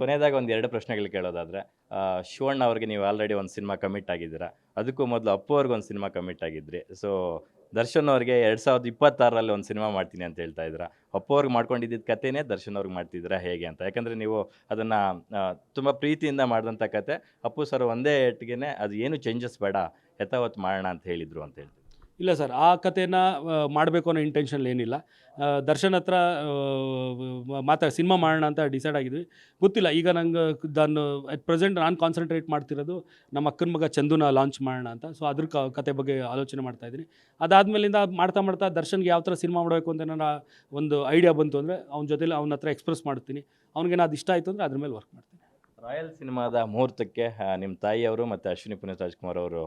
ಕೊನೆಯದಾಗ ಒಂದು ಎರಡು ಪ್ರಶ್ನೆಗಳು ಕೇಳೋದಾದ್ರೆ ಶಿವಣ್ಣ ಅವ್ರಿಗೆ ನೀವು ಆಲ್ರೆಡಿ ಒಂದು ಸಿನಿಮಾ ಕಮಿಟ್ ಆಗಿದ್ದೀರಾ? ಅದಕ್ಕೂ ಮೊದಲು ಅಪ್ಪು ಅವ್ರಿಗೆ ಒಂದು ಸಿನಿಮಾ ಕಮಿಟ್ ಆಗಿದ್ರಿ. ಸೊ ದರ್ಶನ್ ಅವ್ರಿಗೆ ಎರಡು ಸಾವಿರದ ಇಪ್ಪತ್ತಾರರಲ್ಲಿ ಒಂದು ಸಿನಿಮಾ ಮಾಡ್ತೀನಿ ಅಂತ ಹೇಳ್ತಾ ಇದ್ದೀರಾ? ಅಪ್ಪು ಅವ್ರಿಗೆ ಮಾಡ್ಕೊಂಡಿದ್ದ ಕಥೆನೇ ದರ್ಶನ್ ಅವ್ರಿಗೆ ಮಾಡ್ತಿದ್ದೀರಾ ಹೇಗೆ ಅಂತ? ಯಾಕಂದರೆ ನೀವು ಅದನ್ನು ತುಂಬ ಪ್ರೀತಿಯಿಂದ ಮಾಡಿದಂಥ ಕತೆ ಅಪ್ಪು ಸರ್ ಒಂದೇ ಏಟ್ಗೆ ಅದು ಏನು ಚೇಂಜಸ್ ಬೇಡ ಯಥಾವತ್ತು ಮಾಡೋಣ ಅಂತ ಹೇಳಿದರು ಅಂತ ಹೇಳ್ತೀವಿ ಇಲ್ಲ ಸರ್, ಆ ಕಥೆನ ಮಾಡಬೇಕು ಅನ್ನೋ ಇಂಟೆನ್ಷನ್ ಏನಿಲ್ಲ. ದರ್ಶನ್ ಹತ್ರ ಮಾತಾ ಸಿನಿಮಾ ಮಾಡೋಣ ಅಂತ ಡಿಸೈಡ್ ಆಗಿದ್ವಿ. ಗೊತ್ತಿಲ್ಲ, ಈಗ ನಂಗೆ ನಾನು ಅಟ್ ಪ್ರೆಸೆಂಟ್ ನಾನು ಕಾನ್ಸಂಟ್ರೇಟ್ ಮಾಡ್ತಿರೋದು ನಮ್ಮ ಅಕ್ಕನ ಮಗ ಚಂದುನ ಲಾಂಚ್ ಮಾಡೋಣ ಅಂತ. ಸೊ ಅದ್ರ ಕ ಕತೆ ಬಗ್ಗೆ ಆಲೋಚನೆ ಮಾಡ್ತಾ ಇದ್ದೀನಿ. ಅದಾದಮೇಲಿಂದ ಮಾಡ್ತಾ ಮಾಡ್ತಾ ದರ್ಶನ್ಗೆ ಯಾವ ಥರ ಸಿನಿಮಾ ಮಾಡಬೇಕು ಅಂತ ನನ್ನ ಒಂದು ಐಡಿಯಾ ಬಂತು ಅಂದರೆ ಅವ್ನ ಜೊತೆಲಿ ಅವನ ಹತ್ರ ಎಕ್ಸ್ಪ್ರೆಸ್ ಮಾಡ್ತೀನಿ. ಅವ್ನಿಗೆ ಅದು ಇಷ್ಟ ಆಯಿತು ಅಂದರೆ ಅದ್ರ ಮೇಲೆ ವರ್ಕ್ ಮಾಡ್ತೀನಿ. ರಾಯಲ್ ಸಿನಿಮಾದ ಮುಹೂರ್ತಕ್ಕೆ ನಿಮ್ಮ ತಾಯಿಯವರು ಮತ್ತು ಅಶ್ವಿನಿ ಪುನೀತ್ ರಾಜ್ಕುಮಾರ್ ಅವರು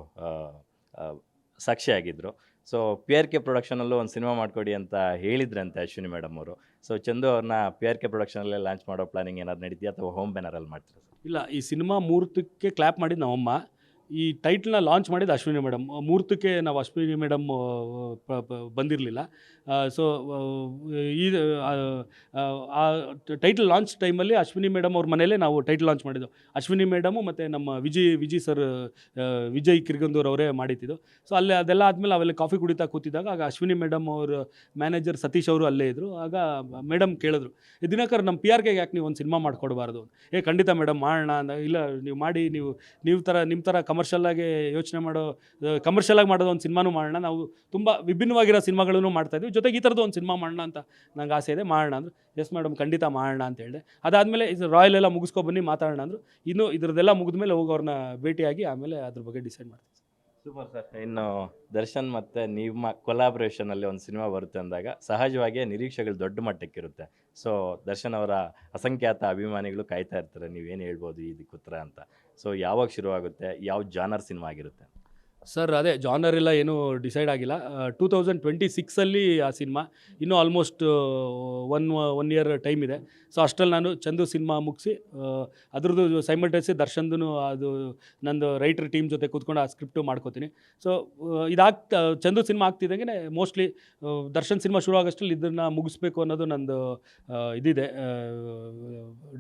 ಸಾಕ್ಷಿಯಾಗಿದ್ದರು ಸೊ ಪಿ ಆರ್ ಕೆ ಪ್ರೊಡಕ್ಷನಲ್ಲೂ ಒಂದು ಸಿನಿಮಾ ಮಾಡಿಕೊಡಿ ಅಂತ ಹೇಳಿದ್ರಂತೆ ಅಶ್ವಿನಿ ಮೇಡಮ್ ಅವರು. ಸೊ ಚಂದು ಅವ್ರನ್ನ ಪಿ ಆರ್ ಕೆ ಪ್ರೊಡಕ್ಷನಲ್ಲೇ ಲಾಂಚ್ ಮಾಡೋ ಪ್ಲಾನಿಂಗ್ ಏನಾದ್ರು ನಡೀತೀಯಾ ಅಥವಾ ಹೋಮ್ ಬ್ಯಾನರಲ್ಲಿ ಮಾಡ್ತೀರಾ ಇಲ್ಲ, ಈ ಸಿನಿಮಾ ಮುಹೂರ್ತಕ್ಕೆ ಕ್ಲ್ಯಾಪ್ ಮಾಡಿದ್ದು ನಮ್ಮಮ್ಮ. ಈ ಟೈಟ್ಲನ್ನ ಲಾಂಚ್ ಮಾಡಿದ ಅಶ್ವಿನಿ ಮೇಡಮ್ ಮೂರ್ತಕ್ಕೆ ನಾವು ಅಶ್ವಿನಿ ಮೇಡಮ್ ಬಂದಿರಲಿಲ್ಲ. ಸೊ ಈ ಆ, ಟೈಟ್ಲ್ ಲಾಂಚ್ ಟೈಮಲ್ಲಿ ಅಶ್ವಿನಿ ಮೇಡಮ್ ಅವ್ರ ಮನೆಯಲ್ಲೇ ನಾವು ಟೈಟ್ಲ್ ಲಾಂಚ್ ಮಾಡಿದ್ದು ಅಶ್ವಿನಿ ಮೇಡಮು ಮತ್ತು ನಮ್ಮ ವಿಜಯ್ ವಿಜಯ್ ಸರ್ ವಿಜಯ್ ಕಿರ್ಗಂದೂರ್ ಅವರೇ ಮಾಡಿದ್ದು. ಸೊ ಅಲ್ಲೇ ಅದೆಲ್ಲ ಆದಮೇಲೆ ಅವೆಲ್ಲ ಕಾಫಿ ಕುಡಿತಾ ಕೂತಿದ್ದಾಗ ಆಗ ಅಶ್ವಿನಿ ಮೇಡಮ್ ಅವ್ರ ಮ್ಯಾನೇಜರ್ ಸತೀಶ್ ಅವರು ಅಲ್ಲೇ ಇದ್ದರು ಆಗ ಮೇಡಮ್ ಕೇಳಿದ್ರು "ಏ, ದಿನಕರ್ ನಮ್ಮ ಪಿ ಆರ್ ಕೆಗೆ ಯಾಕೆ ನೀವು ಒಂದು ಸಿನಿಮಾ ಮಾಡಿಕೊಡ್ಬಾರ್ದು? ಏ ಖಂಡಿತ ಮೇಡಮ್ ಮಾಡೋಣ ಇಲ್ಲ ನೀವು ಮಾಡಿ ನೀವು ನೀವು ಥರ ನಿಮ್ಮ ಥರ ಕಮರ್ಷಿಯಲ್ಲಾಗಿ ಯೋಚನೆ ಮಾಡೋ ಕಮರ್ಷಿಯಲಾಗಿ ಮಾಡೋದು ಒಂದು ಸಿನಿಮಾನೂ ಮಾಡೋಣ. ನಾವು ತುಂಬ ವಿಭಿನ್ನವಾಗಿರೋ ಸಿನಿಮಾಗಳನ್ನು ಮಾಡ್ತಾ ಇದ್ವಿ ಜೊತೆಗೆ ಈ ಥರದ್ದು ಒಂದು ಸಿನಿಮಾ ಮಾಡೋಣ ಅಂತ ನಂಗೆ ಆಸೆ ಇದೆ. ಮಾಡೋಣ ಅಂದರು. ಎಸ್ ಮೇಡಮ್ ಖಂಡಿತ ಮಾಡೋಣ ಅಂತ ಹೇಳಿದೆ. ಅದಾದಮೇಲೆ ಇದು ರಾಯಲ್ ಎಲ್ಲ ಮುಗಿಸ್ಕೊ ಬನ್ನಿ, ಮಾತಾಡೋಣ ಅಂದರು. ಇನ್ನು ಇದ್ರದ್ದೆಲ್ಲ ಮುಗಿದ್ಮೇಲೆ ಹೋಗಿ ಅವ್ರನ್ನ ಭೇಟಿಯಾಗಿ ಆಮೇಲೆ ಅದ್ರ ಬಗ್ಗೆ ಡಿಸೈಡ್ ಮಾಡ್ತೀವಿ. Super sir. ಇನ್ನು ದರ್ಶನ್ ಮತ್ತು ನಿಮ್ಮ ಕೊಲಾಬ್ರೇಷನಲ್ಲಿ ಒಂದು ಸಿನಿಮಾ ಬರುತ್ತೆ ಅಂದಾಗ ಸಹಜವಾಗಿ ನಿರೀಕ್ಷೆಗಳು ದೊಡ್ಡ ಮಟ್ಟಕ್ಕಿರುತ್ತೆ. ಸೊ ದರ್ಶನ್ ಅವರ ಅಸಂಖ್ಯಾತ ಅಭಿಮಾನಿಗಳು ಕಾಯ್ತಾ ಇರ್ತಾರೆ ನೀವೇನು ಹೇಳ್ಬೋದು ಇದಕ್ಕೆ ಉತ್ತರ ಅಂತ. ಸೊ ಯಾವಾಗ ಶುರುವಾಗುತ್ತೆ, ಯಾವ ಜಾನರ್ ಸಿನಿಮಾ ಆಗಿರುತ್ತೆ? ಸರ್, ಅದೇ ಜಾನರ್ ಎಲ್ಲ ಏನೂ ಡಿಸೈಡ್ ಆಗಿಲ್ಲ. ಟೂ ತೌಸಂಡ್ ಟ್ವೆಂಟಿ ಸಿಕ್ಸಲ್ಲಿ ಆ ಸಿನಿಮಾ ಇನ್ನೂ almost one one year time ಇದೆ. ಸೊ, ಅಷ್ಟರಲ್ಲಿ ನಾನು ಚಂದು ಸಿನಿಮಾ ಮುಗಿಸಿ ಅದ್ರದ್ದು ಸೈಮಲ್ಟೇಸಿ ದರ್ಶನ್ದು ಅದು ನಂದು ರೈಟರ್ ಟೀಮ್ ಜೊತೆ ಕೂತ್ಕೊಂಡು ಆ ಸ್ಕ್ರಿಪ್ಟು ಮಾಡ್ಕೋತೀನಿ. ಸೊ ಇದಾಗ್ತಾ, ಚಂದು ಸಿನಿಮಾ ಆಗ್ತಿದ್ದಂಗೆ ಮೋಸ್ಟ್ಲಿ ದರ್ಶನ್ ಸಿನಿಮಾ ಶುರು ಆಗೋಷ್ಟರಲ್ಲಿ ಇದನ್ನು ಮುಗಿಸ್ಬೇಕು ಅನ್ನೋದು ನಂದು ಇದಿದೆ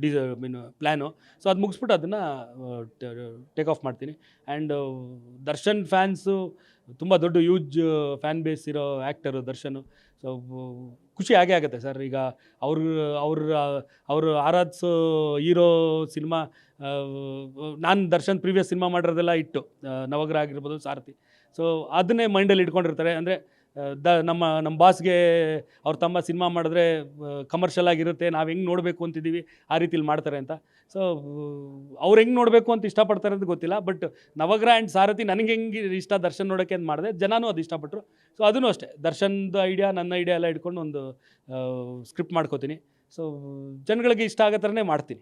ಡಿ ಮೀನ್ ಪ್ಲ್ಯಾನು ಸೊ, ಅದು ಮುಗಿಸ್ಬಿಟ್ಟು ಅದನ್ನು ಟೇಕ್ ಆಫ್ ಮಾಡ್ತೀನಿ. ಆ್ಯಂಡ್ ದರ್ಶನ್ ಫ್ಯಾನ್ಸು ತುಂಬ ದೊಡ್ಡ ಯೂಜ್ ಫ್ಯಾನ್ ಬೇಸ್ ಇರೋ ಆ್ಯಕ್ಟರು ದರ್ಶನ್. ಸೊ ಖುಷಿ ಆಗೇ ಆಗುತ್ತೆ ಸರ್ ಈಗ ಅವ್ರ ಅವ್ರ ಅವರು ಆರಾಧಿಸೋ ಹೀರೋ ಸಿನಿಮಾ ನಾನು ದರ್ಶನ್ ಪ್ರೀವಿಯಸ್ ಸಿನಿಮಾ ಮಾಡಿರೋದೆಲ್ಲ ಇಟ್ಟು ಆ, ನವಗ್ರಹ ಆಗಿರ್ಬೋದು ಸಾರಥಿ. ಸೊ ಅದನ್ನೇ ಮೈಂಡಲ್ಲಿ ಇಟ್ಕೊಂಡಿರ್ತಾರೆ. ಅಂದರೆ ದ, ನಮ್ಮ ನಮ್ಮ ಬಾಸ್ಗೆ ಅವ್ರ ತಮ್ಮ ಸಿನಿಮಾ ಮಾಡಿದ್ರೆ ಕಮರ್ಷಿಯಲ್ ಆಗಿರುತ್ತೆ, ನಾವು ಹೆಂಗೆ ನೋಡಬೇಕು ಅಂತಿದ್ದೀವಿ, ಆ ರೀತಿಲಿ ಮಾಡ್ತಾರೆ ಅಂತ. ಸೊ ಅವ್ರು ಹೆಂಗೆ ನೋಡಬೇಕು ಅಂತ ಇಷ್ಟಪಡ್ತಾರೆ ಅಂತ ಗೊತ್ತಿಲ್ಲ ಬಟ್ ನವಗ್ರಹ ಆ್ಯಂಡ್ ಸಾರಥಿ ನನಗೆ ಹೆಂಗೆ ಇಷ್ಟ ದರ್ಶನ್ ನೋಡೋಕ್ಕೆ ಅಂತ ಮಾಡಿದೆ ಜನನೂ ಅದು ಇಷ್ಟಪಟ್ಟರು ಸೊ ಅದೂ ಅಷ್ಟೇ. ದರ್ಶನ್ದು ಐಡಿಯಾ ನನ್ನ ಐಡಿಯಾ ಎಲ್ಲ ಇಟ್ಕೊಂಡು ಒಂದು ಸ್ಕ್ರಿಪ್ಟ್ ಮಾಡ್ಕೋತೀನಿ. ಸೊ ಜನಗಳಿಗೆ ಇಷ್ಟ ಆಗೋ ಥರನೇ ಮಾಡ್ತೀನಿ.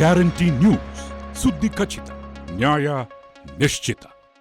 ಗ್ಯಾರಂಟಿ ನ್ಯೂಸ್ ಸುದ್ದಿ ಖಚಿತ, ನ್ಯಾಯ ನಿಶ್ಚಿತ.